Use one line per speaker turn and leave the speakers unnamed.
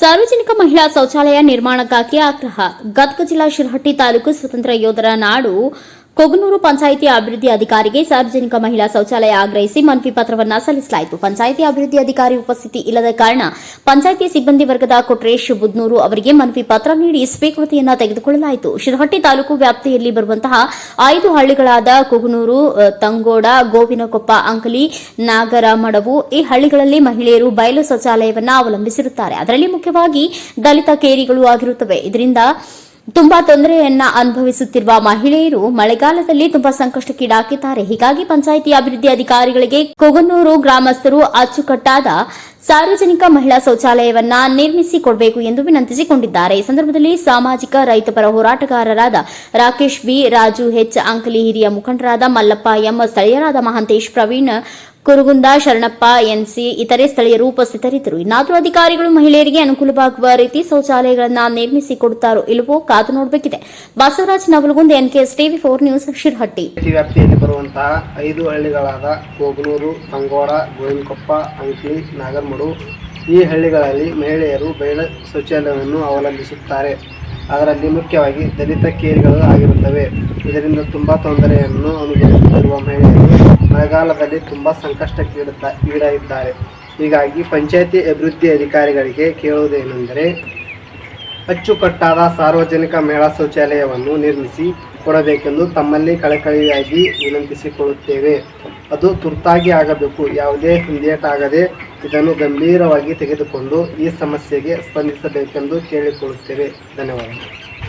ಸಾರ್ವಜನಿಕ ಮಹಿಳಾ ಶೌಚಾಲಯ ನಿರ್ಮಾಣಕ್ಕಾಗಿ ಆಗ್ರಹ. ಗದಗ ಜಿಲ್ಲಾ ಶಿರಹಟ್ಟಿ ತಾಲೂಕು ಸ್ವತಂತ್ರ ಯೋಧರ ನಾಡು ಕೊಗನೂರು ಪಂಚಾಯಿತಿ ಅಭಿವೃದ್ಧಿ ಅಧಿಕಾರಿಗೆ ಸಾರ್ವಜನಿಕ ಮಹಿಳಾ ಶೌಚಾಲಯ ಆಗ್ರಹಿಸಿ ಮನವಿ ಪತ್ರವನ್ನು ಸಲ್ಲಿಸಲಾಯಿತು. ಪಂಚಾಯಿತಿ ಅಭಿವೃದ್ಧಿ ಅಧಿಕಾರಿ ಉಪಸ್ಥಿತಿ ಇಲ್ಲದ ಕಾರಣ ಪಂಚಾಯಿತಿ ಸಿಬ್ಬಂದಿ ವರ್ಗದ ಕೊಟ್ರೇಶ್ ಬುದ್ನೂರು ಅವರಿಗೆ ಮನವಿ ಪತ್ರ ನೀಡಿ ಸ್ವೀಕೃತಿಯನ್ನ ತೆಗೆದುಕೊಳ್ಳಲಾಯಿತು. ಶಿರಹಟ್ಟಿ ತಾಲೂಕು ವ್ಯಾಪ್ತಿಯಲ್ಲಿ ಬರುವಂತಹ ಐದು ಹಳ್ಳಿಗಳಾದ ಕೊಗನೂರು ತಂಗೋಡ, ಗೋವಿನಕೊಪ್ಪ, ಅಂಕಲಿ, ನಾಗರಮಡವು ಈ ಹಳ್ಳಿಗಳಲ್ಲಿ ಮಹಿಳೆಯರು ಬಯಲು ಶೌಚಾಲಯವನ್ನು ಅವಲಂಬಿಸಿರುತ್ತಾರೆ. ಅದರಲ್ಲಿ ಮುಖ್ಯವಾಗಿ ದಲಿತ ಕೇರಿಗಳು ಆಗಿರುತ್ತವೆ. ಇದರಿಂದ ತುಂಬಾ ತೊಂದರೆಯನ್ನ ಅನುಭವಿಸುತ್ತಿರುವ ಮಹಿಳೆಯರು ಮಳೆಗಾಲದಲ್ಲಿ ತುಂಬಾ ಸಂಕಷ್ಟಕ್ಕೀಡಾಕಿದ್ದಾರೆ ಹೀಗಾಗಿ ಪಂಚಾಯಿತಿ ಅಭಿವೃದ್ಧಿ ಅಧಿಕಾರಿಗಳಿಗೆ ಕೊಗನೂರು ಗ್ರಾಮಸ್ಥರು ಅಚ್ಚುಕಟ್ಟಾದ ಸಾರ್ವಜನಿಕ ಮಹಿಳಾ ಶೌಚಾಲಯವನ್ನ ನಿರ್ಮಿಸಿ ಕೊಡಬೇಕು ಎಂದು ವಿನಂತಿಸಿಕೊಂಡಿದ್ದಾರೆ. ಈ ಸಂದರ್ಭದಲ್ಲಿ ಸಾಮಾಜಿಕ ರೈತಪರ ಹೋರಾಟಗಾರರಾದ ರಾಕೇಶ್ ಬಿ, ರಾಜು ಹೆಚ್ ಅಂಕಲಿ ಹಿರಿಯ ಮುಖಂಡರಾದ ಮಲ್ಲಪ್ಪ ಎಂ, ಸ್ಥಳೀಯರಾದ ಮಹಾಂತೇಶ್, ಪ್ರವೀಣ್ ಕುರುಗುಂದ, ಶರಣಪ್ಪ ಎನ್ಸಿ ಇತರೆ ಸ್ಥಳೀಯರು ಉಪಸ್ಥಿತರಿದ್ದರು. ಇನ್ನಾದರೂ ಅಧಿಕಾರಿಗಳು ಮಹಿಳೆಯರಿಗೆ ಅನುಕೂಲವಾಗುವ ರೀತಿ ಶೌಚಾಲಯಗಳನ್ನು ನಿರ್ಮಿಸಿ ಕೊಡುತ್ತಾರೋ ಇಲ್ಲವೋ ಕಾದು ನೋಡಬೇಕಿದೆ. Basavaraj Navalagunda, NKS TV four news, Shirahatti.
ವ್ಯಾಪ್ತಿಯಲ್ಲಿ ಬರುವಂತಹ ಐದು ಹಳ್ಳಿಗಳಾದ ಕೋಗನೂರು ತಂಗೋಡ ಅಂಕಿ ಅಂಕಲಿ ಈ ಹಳ್ಳಿಗಳಲ್ಲಿ ಮಹಿಳೆಯರು ಬಯಲು ಶೌಚಾಲಯವನ್ನು ಅವಲಂಬಿಸುತ್ತಾರೆ. ಅದರಲ್ಲಿ ಮುಖ್ಯವಾಗಿ ದಲಿತ ಕೇರಿಗಳು ಆಗಿರುತ್ತವೆ. ಇದರಿಂದ ತುಂಬ ತೊಂದರೆಯನ್ನು ಅನುಭವಿಸುತ್ತಿರುವ ಮಹಿಳೆಯರು ಮಳೆಗಾಲದಲ್ಲಿ ತುಂಬ ಸಂಕಷ್ಟಕ್ಕೀಡುತ್ತಾ ಈಡಾಗಿದ್ದಾರೆ. ಹೀಗಾಗಿ ಪಂಚಾಯತಿ ಅಭಿವೃದ್ಧಿ ಅಧಿಕಾರಿಗಳಿಗೆ ಕೇಳುವುದೇನೆಂದರೆ, ಅಚ್ಚುಕಟ್ಟಾದ ಸಾರ್ವಜನಿಕ ಮೇಳ ಶೌಚಾಲಯವನ್ನು ನಿರ್ಮಿಸಿ ಕೊಡಬೇಕೆಂದು ತಮ್ಮಲ್ಲಿ ಕಳಕಳಿಯಾಗಿ ವಿನಂತಿಸಿಕೊಳ್ಳುತ್ತೇವೆ. ಅದು ತುರ್ತಾಗಿ ಆಗಬೇಕು, ಯಾವುದೇ ಹಿಂದೇಟಾಗದೆ ಇದನ್ನು ಗಂಭೀರವಾಗಿ ತೆಗೆದುಕೊಂಡು ಈ ಸಮಸ್ಯೆಗೆ ಸ್ಪಂದಿಸಬೇಕೆಂದು ಕೇಳಿಕೊಳ್ಳುತ್ತೇವೆ. ಧನ್ಯವಾದಗಳು.